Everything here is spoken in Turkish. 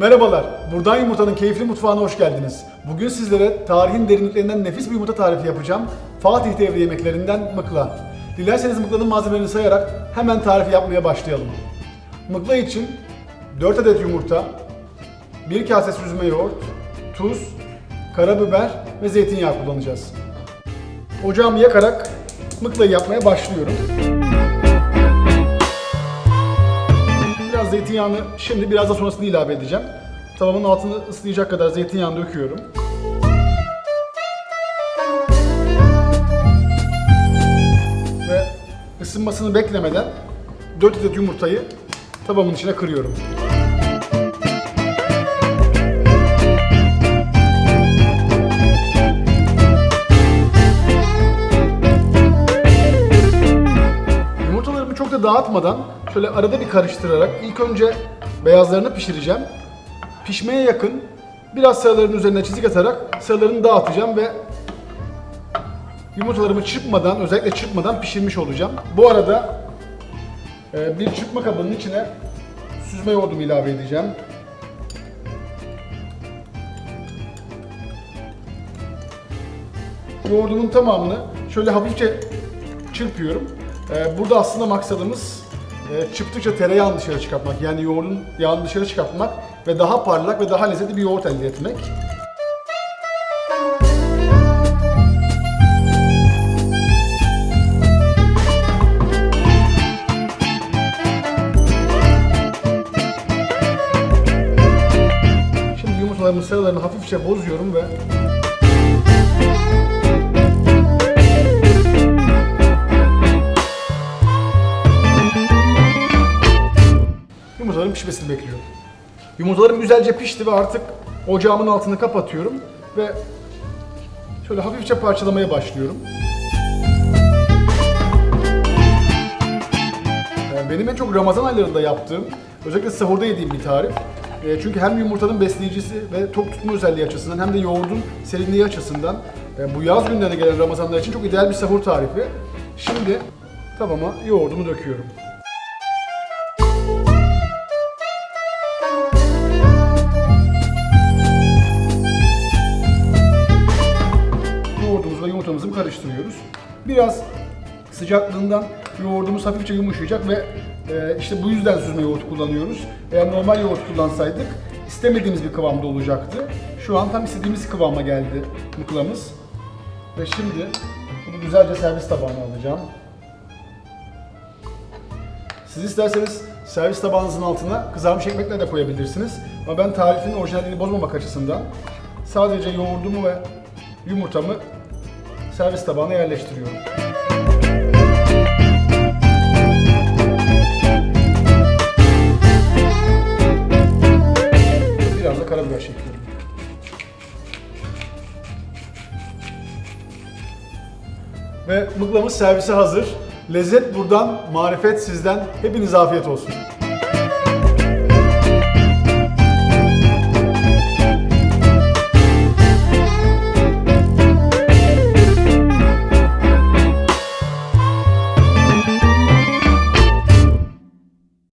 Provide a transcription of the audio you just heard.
Merhabalar, Buradan Yumurta'nın keyifli mutfağına hoş geldiniz. Bugün sizlere tarihin derinliklerinden nefis bir yumurta tarifi yapacağım. Fatih devri yemeklerinden mıkla. Dilerseniz mıklanın malzemelerini sayarak hemen tarifi yapmaya başlayalım. Mıkla için 4 adet yumurta, 1 kase süzme yoğurt, tuz, karabiber ve zeytinyağı kullanacağız. Ocağımı yakarak mıklayı yapmaya başlıyorum. Zeytinyağını şimdi biraz da sonrasında ilave edeceğim. Tavamın altını ıslayacak kadar zeytinyağını döküyorum. Ve ısınmasını beklemeden 4 adet yumurtayı tavamın içine kırıyorum. Dağıtmadan şöyle arada bir karıştırarak ilk önce beyazlarını pişireceğim. Pişmeye yakın biraz sarıların üzerine çizik atarak sarılarını dağıtacağım ve yumurtalarımı çırpmadan özellikle çırpmadan pişirmiş olacağım. Bu arada e, bir çırpma kabının içine süzme yoğurdumu ilave edeceğim. Yoğurdumun tamamını şöyle hafifçe çırpıyorum. Ee, burada aslında maksadımız e, çıktıkça tereyağını dışarı çıkartmak. Yani yoğurdun yağını dışarı çıkartmak ve daha parlak ve daha lezzetli bir yoğurt elde etmek. Şimdi yumurtalarımın sarılarını hafifçe bozuyorum ve Yumurtaların pişmesini bekliyorum. Yumurtalarım güzelce pişti ve artık ocağımın altını kapatıyorum ve şöyle hafifçe parçalamaya başlıyorum. Ee, Benim en çok Ramazan aylarında yaptığım, özellikle sahurda yediğim bir tarif. Ee, Çünkü hem yumurtanın besleyicisi ve tok tutma özelliği açısından hem de yoğurdun serinliği açısından e, bu yaz günlerine gelen Ramazanlar için çok ideal bir sahur tarifi. Şimdi tavama yoğurdumu döküyorum. Yoğurdumuzu ve yumurtamızı karıştırıyoruz. Biraz sıcaklığından yoğurdumuz hafifçe yumuşayacak ve e, işte bu yüzden süzme yoğurt kullanıyoruz. Eğer normal yoğurt kullansaydık istemediğimiz bir kıvamda olacaktı. Şu an tam istediğimiz kıvama geldi mıklamız. Ve şimdi bunu güzelce servis tabağına alacağım. Siz isterseniz servis tabağınızın altına kızarmış ekmekler de koyabilirsiniz. Ama ben tarifin orijinalliğini bozmamak açısından sadece yoğurdumu ve yumurtamı servis tabağına yerleştiriyorum. Biraz da karabiber çekiyorum. Ve mıklamız servise hazır. Lezzet buradan, marifet sizden. Hepinize afiyet olsun.